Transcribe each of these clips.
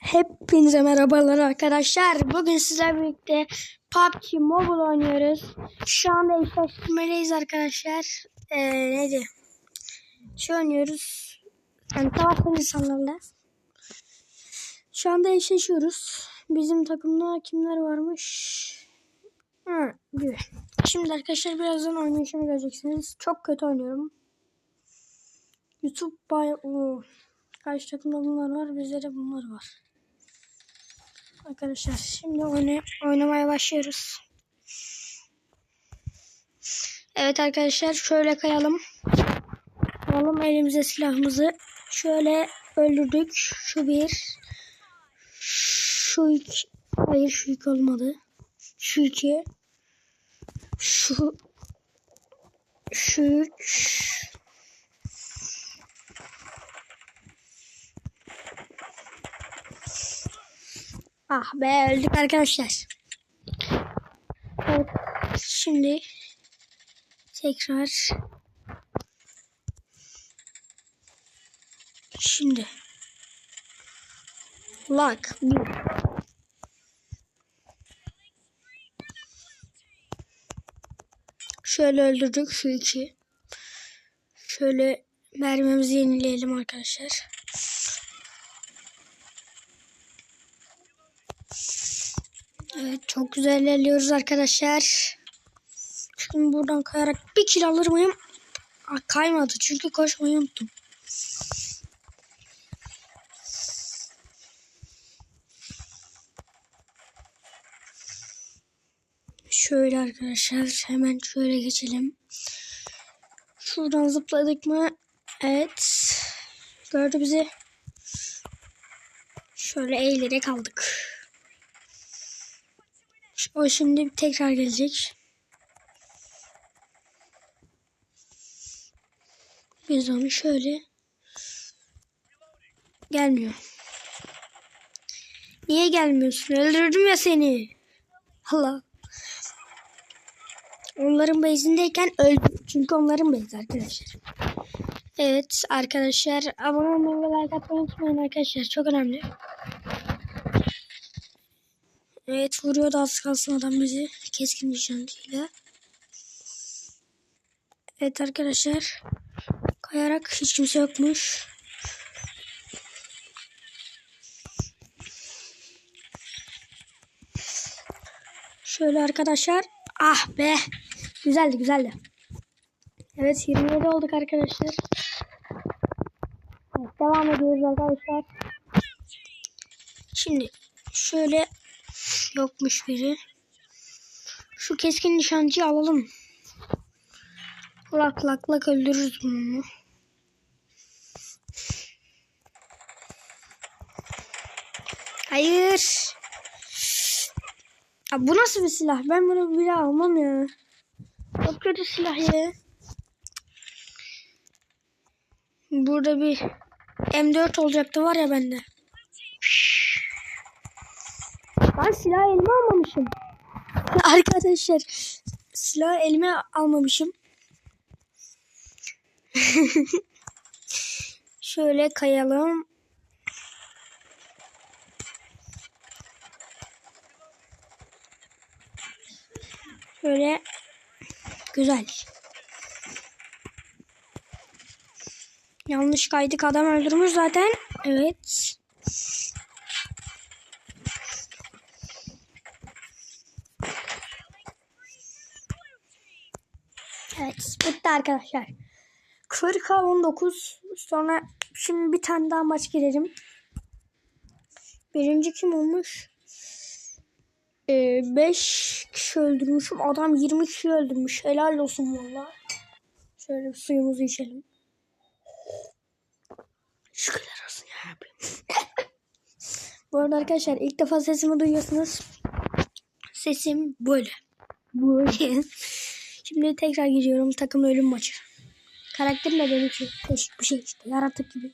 Hepinize merhabalar arkadaşlar. Bugün sizlerle birlikte PUBG Mobile oynuyoruz. Şu anda eşleştirmeliyiz arkadaşlar. Ee, neydi? Şey oynuyoruz. Yani savaştan insanlarla. Şu anda eşleşiyoruz. Bizim takımda kimler varmış? Ha, bir. Şimdi arkadaşlar birazdan oynayışımı göreceksiniz. Çok kötü oynuyorum. YouTube bay... Oo. Karşı takımda bunlar var. Bizde de bunlar var. Arkadaşlar şimdi oyna oynamaya başlıyoruz. Evet arkadaşlar şöyle kayalım. Alalım elimize silahımızı. Şöyle öldürdük. Şu bir. Şu iki. Hayır şu iki olmadı. Şu iki. Şu. Şu üç. Ah be öldük arkadaşlar. Evet. Şimdi tekrar şimdi lock bir. Şöyle öldürdük şu iki. Şöyle mermimizi yenileyelim arkadaşlar. Evet çok güzel ilerliyoruz arkadaşlar. Şimdi buradan kayarak bir kill alır mıyım? Aa, kaymadı çünkü koşmayı unuttum. Şöyle arkadaşlar hemen şöyle geçelim. Şuradan zıpladık mı? Evet. Gördü bizi. Şöyle eğilerek aldık. O şimdi tekrar gelecek. Biz onu şöyle gelmiyor. Niye gelmiyorsun? Öldürdüm ya seni. Allah. Onların base'indeyken öldüm. Çünkü onların base arkadaşlar. Evet arkadaşlar abone olmayı ve like atmayı unutmayın arkadaşlar. Çok önemli. Evet vuruyordu az kalsın adam bizi. Keskin nişancıyla. Evet arkadaşlar. Kayarak hiç kimse yokmuş. Şöyle arkadaşlar. Ah be. Güzeldi güzeldi. Evet 27 olduk arkadaşlar. Evet, devam ediyoruz arkadaşlar. Şimdi şöyle Yokmuş biri. Şu keskin nişancıyı alalım. Lak lak lak öldürürüz bunu. Hayır. Ya bu nasıl bir silah? Ben bunu bile almam ya. Çok kötü silah ya. Burada bir M4 olacaktı var ya bende. Ben silah elime almamışım. Arkadaşlar silah elime almamışım. Şöyle kayalım. Şöyle güzel. Yanlış kaydık adam öldürmüş zaten. Evet. Evet bitti arkadaşlar. 40'a 19 sonra şimdi bir tane daha maç girelim. Birinci kim olmuş? 5 ee, kişi öldürmüşüm. Adam 20 kişi öldürmüş. Helal olsun valla. Şöyle bir suyumuzu içelim. Şükürler olsun ya. Bu arada arkadaşlar ilk defa sesimi duyuyorsunuz. Sesim böyle. Böyle. Şimdi tekrar giriyorum takım ölüm maçı. Karakterim de benim için değişik bir şey işte yaratık gibi.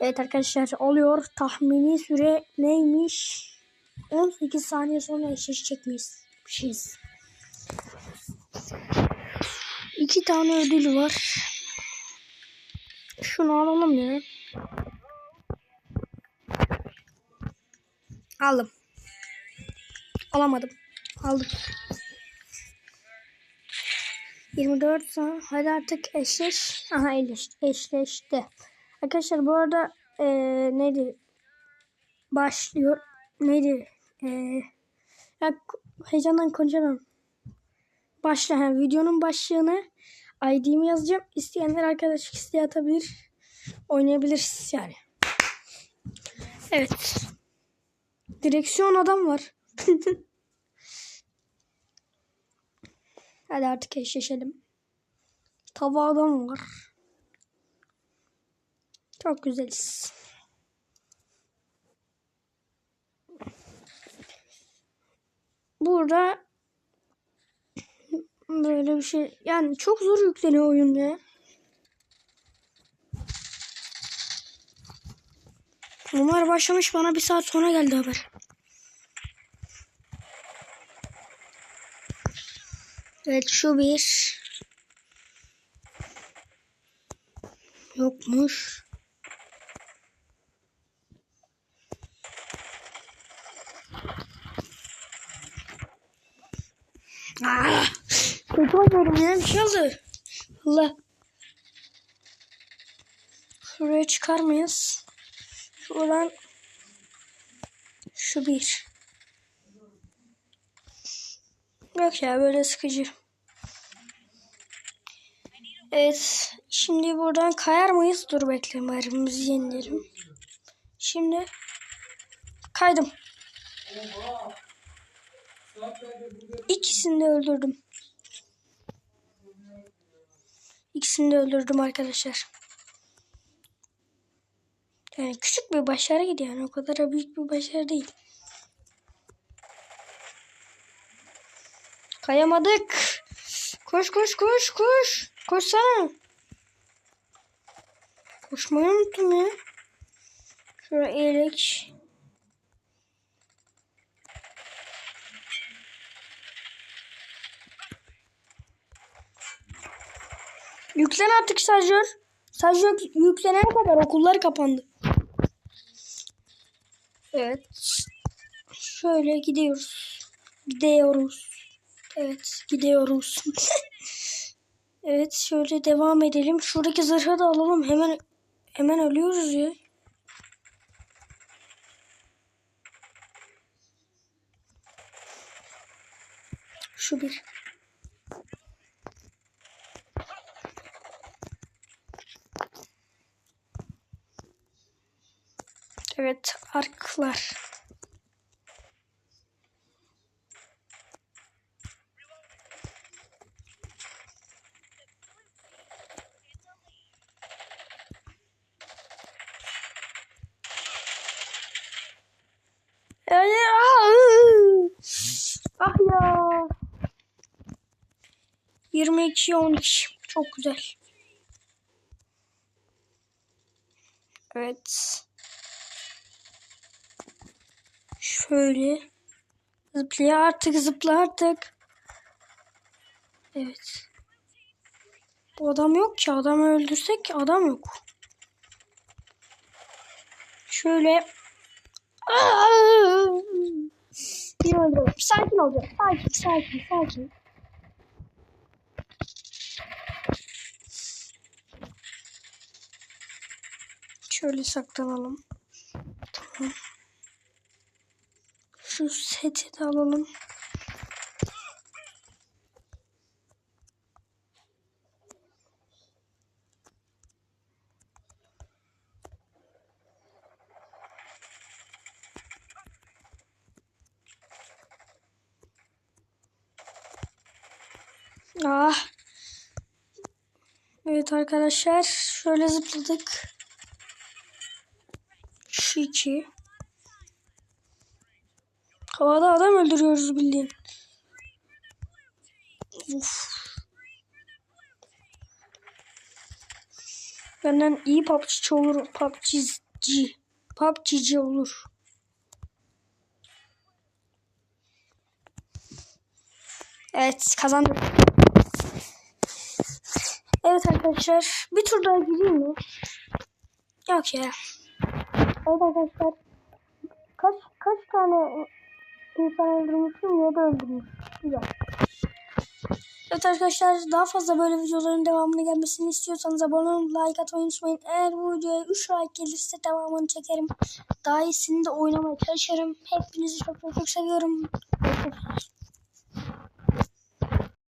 Evet arkadaşlar oluyor. Tahmini süre neymiş? 18 saniye sonra eşleşecek miyiz? Bir şeyiz. İki tane ödül var. Şunu alalım ya. Aldım. Alamadım. Aldım. 24 sonra hadi artık eşleş. Aha eşleş, eşleşti. Arkadaşlar bu arada ee, neydi? Başlıyor. Neydi? Ee, ya, heyecandan konuşamam. Başla. Ha, videonun başlığını ID'mi yazacağım. İsteyenler arkadaşlık isteği atabilir. Oynayabilirsiniz yani. Evet. Direksiyon adam var. Hadi artık eşleşelim. Tava adam var. Çok güzeliz. Burada böyle bir şey yani çok zor yükleniyor oyun ya. Bunlar başlamış bana bir saat sonra geldi haber. Evet şu bir. Yokmuş. Aa, kötü oynuyorum ya bir şey oldu. Allah. Şuraya çıkar mıyız? Şuradan şu bir. Yok ya böyle sıkıcı. Evet. Şimdi buradan kayar mıyız? Dur bekle. Mermimizi yenilerim. Şimdi kaydım. İkisini de öldürdüm. İkisini de öldürdüm arkadaşlar. Yani küçük bir başarıydı yani. O kadar da büyük bir başarı değil. Kayamadık. Koş koş koş koş. Koşsana. Koşmayı unuttum ya. Şuraya eğilik. Yüklen artık stajyer. Stajyer yüklenene kadar okullar kapandı. Evet. Şöyle gidiyoruz. Gidiyoruz. Evet gidiyoruz. evet şöyle devam edelim. Şuradaki zırhı da alalım. Hemen hemen ölüyoruz ya. Şu bir. Evet arklar. Yani, ah, ah ya. 22 12 çok güzel. Evet. Şöyle. Zıplaya artık zıpla artık. Evet. Bu adam yok ki. Adamı öldürsek adam yok. Şöyle. Bir öldürelim. Sakin olacağım. Sakin, sakin, sakin. Şöyle saklanalım. Tamam. Şu seti de alalım. Ah. Evet arkadaşlar şöyle zıpladık. Şu iki. Havada adam öldürüyoruz bildiğin. Uf. Benden iyi PUBG'ci olur. PUBG'ci. PUBG'ci olur. Evet kazandık. Evet arkadaşlar bir tur daha gireyim mi? Yok ya. Evet arkadaşlar Kaç kaç tane insan öldürmüşüm? 7 öldürmüş. Güzel. Evet arkadaşlar daha fazla böyle videoların devamını gelmesini istiyorsanız abone olun, like atmayı unutmayın. Eğer bu videoya 3 like gelirse devamını çekerim. Daha iyisini de oynamaya çalışırım. Hepinizi çok çok, çok seviyorum. Görüşürüz.